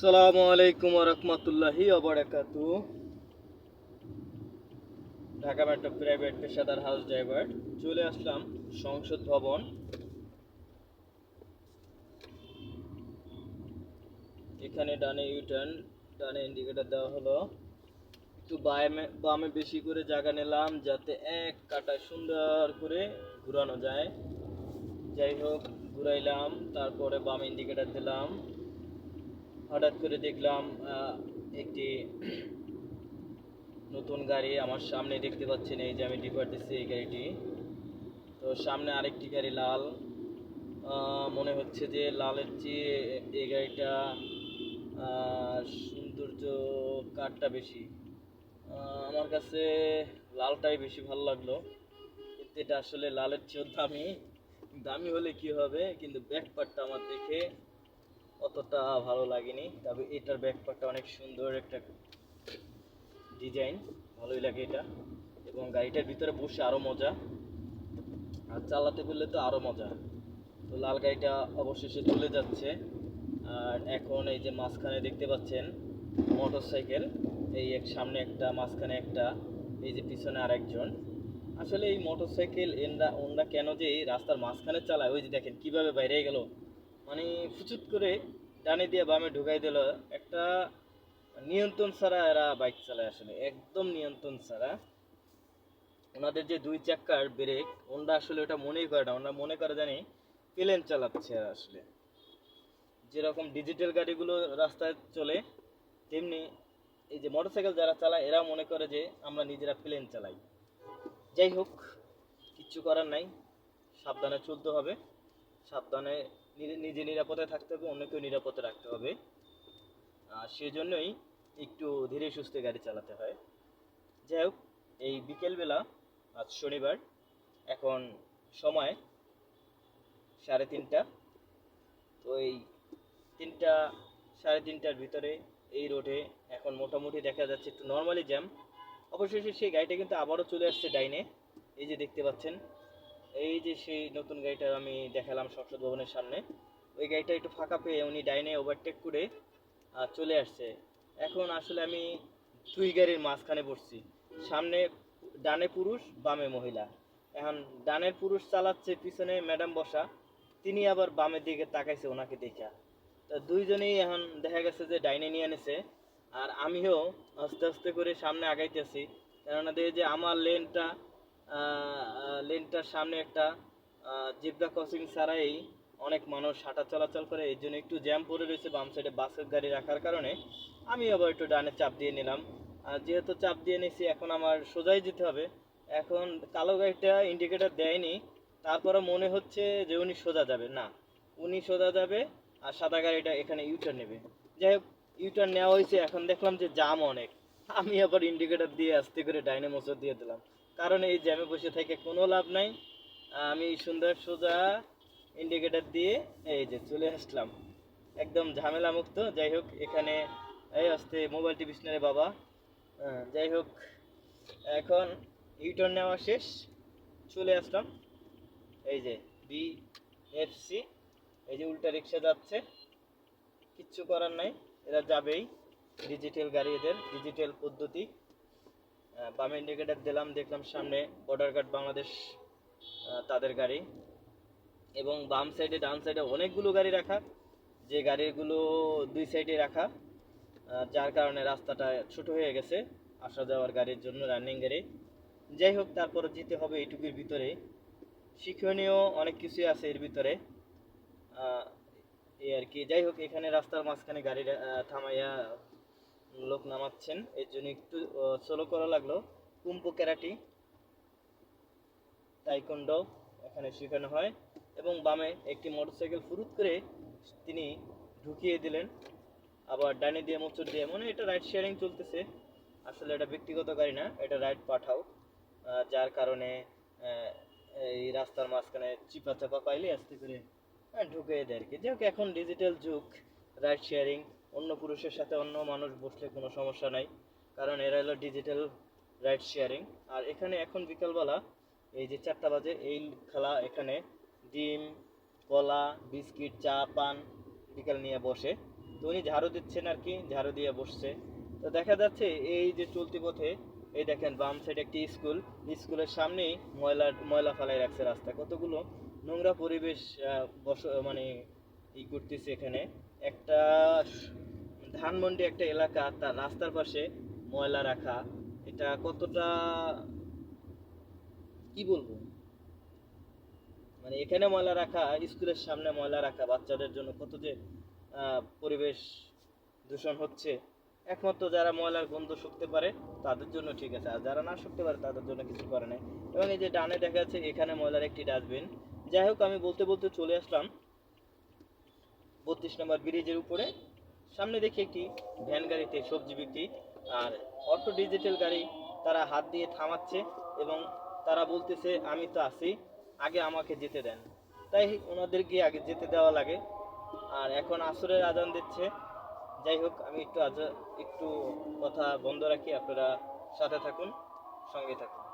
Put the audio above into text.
আসসালামু আলাইকুম রহমতুল্লাহি অবরাকাতু ঢাকা মেট্রো প্রাইভেট পেশাদার হাউস ড্রাইভার, চলে আসলাম সংসদ ভবন। এখানে ডানে ইউটার্ন ডানে ইন্ডিকেটর দেওয়া হলো। একটু বামে বামে বেশি করে জায়গা নিলাম যাতে এক কাটায় সুন্দর করে ঘুরানো যায়। যাই হোক, ঘুরাইলাম, তারপরে বামে ইন্ডিকেটর দিলাম। হঠাৎ করে দেখলাম একটি নতুন গাড়ি আমার সামনে দেখতে পাচ্ছেন, এই যে আমি ডিপার দিচ্ছি এই গাড়িটি। তো সামনে আরেকটি গাড়ি লাল। মনে হচ্ছে যে লালের চেয়ে এই গাড়িটা সৌন্দর্য কারটা বেশি। আমার কাছে লালটাই বেশি ভালো লাগল। এটা আসলে লালের চেয়েও দামি। দামি হলে কি হবে? কিন্তু ব্যাক পার্টটা আমার দেখে অতটা ভালো লাগেনি, তবে এটার ব্যাক পার্টটা অনেক সুন্দর একটা ডিজাইন ভালোই লাগে এটা। এবং গাড়িটার ভিতরে বসে আরও মজা, আর চালাতে পারলে তো আরও মজা। তো লাল গাড়িটা অবশেষে চলে যাচ্ছে, আর এখন এই যে মাঝখানে দেখতে পাচ্ছেন মোটর সাইকেল এই এক সামনে একটা, মাঝখানে একটা, এই যে পিছনে আরেকজন। আসলে এই মোটর সাইকেল এনরা, ওনরা কেন যে রাস্তার মাঝখানে চালায়? ওই যে দেখেন কীভাবে বাইরে গেল। মানে ফুচুত করে ডানে দিয়ে বামে ঢুকাই দিল। একটা নিয়ন্ত্রণ ছাড়া এরা বাইক চালায় আসলে, একদম নিয়ন্ত্রণ ছাড়া। ওনাদের যে দুই চাক্কার ব্রেক, ওনরা আসলে ওটা মনেই করে না, ওনারা মনে করে জানি প্লেন চালাচ্ছে এরা আসলে। যেরকম ডিজিটাল গাড়িগুলো রাস্তায় চলে, তেমনি এই যে মোটরসাইকেল যারা চালায় এরা মনে করে যে আমরা নিজেরা প্লেন চালাই। যাই হোক কিচ্ছু করার নাই, সাবধানে চলতে হবে। সাবধানে নিজে- নিরাপদে থাকতে হবে, অন্যকেও নিরাপদে রাখতে হবে। আর সেজন্যই একটু ধীরে সুস্থে গাড়ি চালাতে হয়। যাই হোক, এই বিকেলবেলা আজ শনিবার, এখন সময় সাড়ে তিনটা। তো এই তিনটা, সাড়ে তিনটার ভিতরে এই রোডে এখন মোটামুটি দেখা যাচ্ছে একটু নর্মালি জ্যাম। অবশেষে সেই গাড়িটা কিন্তু আবারও চলে আসছে ডাইনে। এই যে দেখতে পাচ্ছেন এই যে সেই নতুন গাড়িটা আমি দেখালাম সংসদ ভবনের সামনে, ওই গাড়িটা একটু ফাঁকা পেয়ে উনি ডাইনে ওভারটেক করে চলে আসছে। এখন আসলে আমি দুই গাড়ির মাঝখানে বসছি। সামনে ডানে পুরুষ, বামে মহিলা। এখন ডানের পুরুষ চালাচ্ছে, পিছনে ম্যাডাম বসা। তিনি আবার বামের দিকে তাকাইছে ওনাকে দেখা। তো দুইজনেই এখন দেখা গেছে যে ডাইনে নিয়ে এনেছে। আর আমিও আস্তে আস্তে করে সামনে আগাইতেছি। কেননা দেখি যে আমার লেনটা লেনটার সামনে একটা জিব্রা ক্রসিং ছাড়াই অনেক মানুষ হাঁটা চলাচল করে। এই জন্য একটু জ্যাম পড়ে রয়েছে বাম সাইডে বাসের গাড়ি রাখার কারণে। আমি আবার একটু ডানে চাপ দিয়ে নিলাম। যেহেতু চাপ দিয়ে নিছি এখন আমার সোজাই যেতে হবে। এখন কালো গাড়িটা ইন্ডিকেটর দেয়নি। তারপরে মনে হচ্ছে যে উনি সোজা যাবে। না, উনি সোজা যাবে আর সাদা গাড়িটা এখানে ইউটার নেবে। যাই হোক ইউটার্ন নেওয়া হয়েছে। এখন দেখলাম যে জাম অনেক। আমি আবার ইন্ডিকেটর দিয়ে আস্তে করে ডাইনে মোচর দিয়ে দিলাম। কারণ এই জ্যামে বসে থেকে কোনো লাভ নাই। আমি সুন্দর সোজা ইন্ডিকেটার দিয়ে এই যে চলে আসলাম। একদম ঝামেলা মুক্ত যাই হোক, এখানে এই আসতে মোবাইল টিভিস রে বাবা। যাই হোক, এখন ইউটার্ন নেওয়া শেষ। চলে আসলাম। এই যে বি এফ সি এই যে উল্টা রিক্সা যাচ্ছে। কিচ্ছু করার নাই। এরা যাবেই। ডিজিটাল গাড়ি এদের। ডিজিটাল পদ্ধতি। বামে ইন্ডিকেটার দিলাম, দেখলাম সামনে বর্ডার গার্ড বাংলাদেশ তাদের গাড়ি। এবং বাম সাইডে ডান সাইডে অনেকগুলো গাড়ি রাখা, যে গাড়িগুলো দুই সাইডে রাখা যার কারণে রাস্তাটা ছোট হয়ে গেছে, আসা যাওয়ার গাড়ির জন্য রানিং গাড়ি। যাই হোক, তারপরে যেতে হবে এইটুকুর ভিতরে। শিক্ষণীয় অনেক কিছুই আছে এর ভিতরে। এই আর কি। যাই হোক, এখানে রাস্তার মাঝখানে গাড়ি থামাইয়া লোক নামাচ্ছেন, এর জন্য একটু স্লো করা লাগল। কুম্পো ক্যারাটি তাইকন্ডো এখানে শেখানো হয় এবং বামে একটি মোটরসাইকেল ফুরুত করে তিনি ঢুকিয়ে দিলেন। আবার ডানে দিয়ে মোচর দিয়ে মানে এটা রাইড শেয়ারিং চলতেছে। আসলে এটা ব্যক্তিগত গাড়ি না, এটা রাইড পাঠাও। যার কারণে এই রাস্তার মাঝখানে চিপা চাপা পাইলে আস্তে করে ঢুকিয়ে দেয় আর কি। যাই এখন ডিজিটাল যুগ রাইড শেয়ারিং অন্য পুরুষের সাথে অন্য মানুষ বসলে কোনো সমস্যা নাই। কারণ এরা হলো ডিজিটাল রাইড শেয়ারিং আর এখানে এখন বিকালবেলা এই যে চারটা বাজে, এই খেলা এখানে ডিম, কলা, বিস্কিট, চা, পান বিকাল নিয়ে বসে। তো উনি ঝাড়ু দিচ্ছেন আর কি, ঝাড়ু দিয়ে বসছে। তো দেখা যাচ্ছে এই যে চলতি পথে, এই দেখেন বাম সাইডে একটি স্কুল। স্কুলের সামনেই ময়লা ময়লা ফেলাই রাখছে রাস্তা। কতগুলো নোংরা পরিবেশ বস মানে ই করতেছে এখানে। একটা ধানমন্ডি একটা এলাকা, তার রাস্তার পাশে ময়লা রাখা, এটা কতটা, কি বলব? মানে এখানে ময়লা রাখা, স্কুলের সামনে ময়লা রাখা বাচ্চাদের জন্য কত যে পরিবেশ দূষণ হচ্ছে। একমাত্র যারা ময়লার গন্ধ শুকতে পারে, তাদের জন্য ঠিক আছে। আর যারা না শুকতে পারে, তাদের জন্য কিছু করে নাই। এবং এই যে ডানে দেখা যাচ্ছে, এখানে ময়লার একটি ডাস্টবিন। যাই হোক, আমি বলতে বলতে চলে আসলাম। বত্রিশ নম্বর ব্রিজের উপরে। সামনে দেখি একটি ভ্যান গাড়িতে সবজি বিক্রি। আর অটো ডিজিটাল গাড়ি তারা হাত দিয়ে থামাচ্ছে এবং তারা বলতেছে, আমি তো আছি, আগে আমাকে যেতে দেন। তাই ওনাদেরকে আগে যেতে দেওয়া লাগে। আর এখন আসরের আজান দিচ্ছে। যাই হোক, আমি একটু আজ একটু কথা বন্ধ রাখি। আপনারা সাথে থাকুন, সঙ্গে থাকুন।